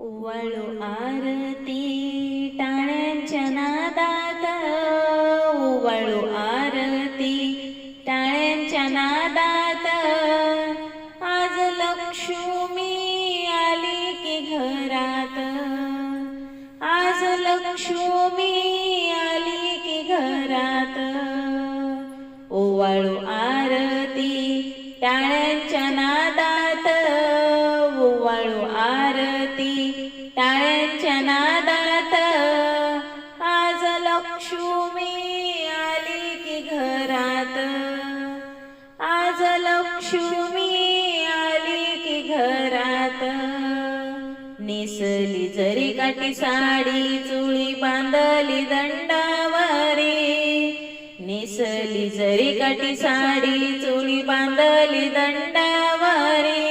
ओवाळू आरती टाळ्यांच्या नादात. ओवाळू आरती टाळ्यांच्या नादात. आज लक्ष्मी आली की घरात. आज लक्ष्मी आली की घरात. ओवाळू आरती टाळ्यांच्या नादात आज लक्ष्मी आली की घरात. आज लक्ष्मी आली की घरात. निसली जरी काठी साडी चुळी बांधली दंडावरी. निसली जरी काठी साडी चुळी बांधली दंडावरी.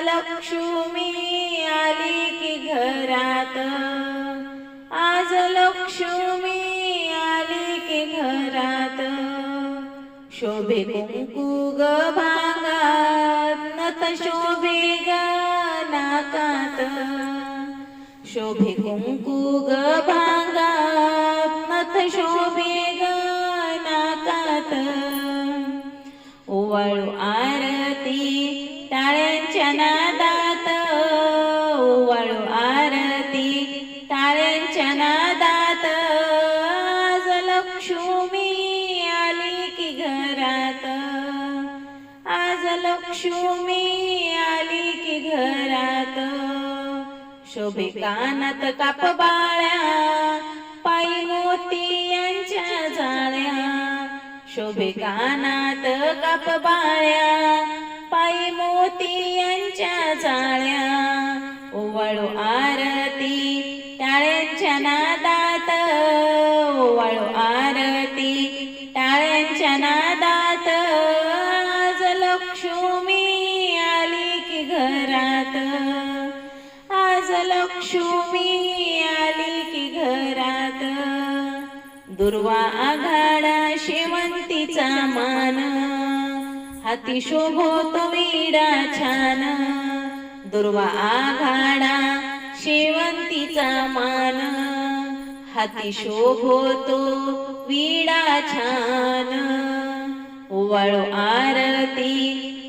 लक्ष्मी आली की घरात. आज लक्ष्मी आली की घरात. शोभे कुंकू ग भागात नत शोभे ग नाकात. शोभे कुंकू ग भागात नथ शोभे ग नाकात. ओवाळू टाळ्यांच्या नादात वाळू आरती. टाळ्यांच्या नादात आज लक्ष्मी आली की घरात. आज लक्ष्मी आली की घरात. शोभे कानात काप बाळ्या पायी मोती यांच्या जाळ्या. शोभे कानात काप बाळ्या टाळ्यांच्या नादात ओवाळू आरती. टाळ्यांच्या नादात आज लक्ष्मी आली की घरात. आज लक्ष्मी आली की घरात. दुर्वा आघाडा शेवंतीचा मान. हाती शोभतो विडा छान. दुर्वा आघाडा तिचा मान. हाती शोभतो विडा छान. ओवाळो आरती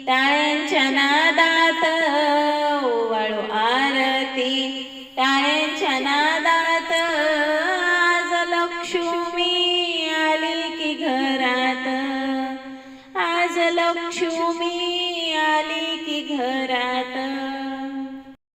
टाळ्यांच्या नादात. ओवाळो आरती टाळ्यांच्या नादात. आज लक्ष्मी आली की घरात. आज लक्ष्मी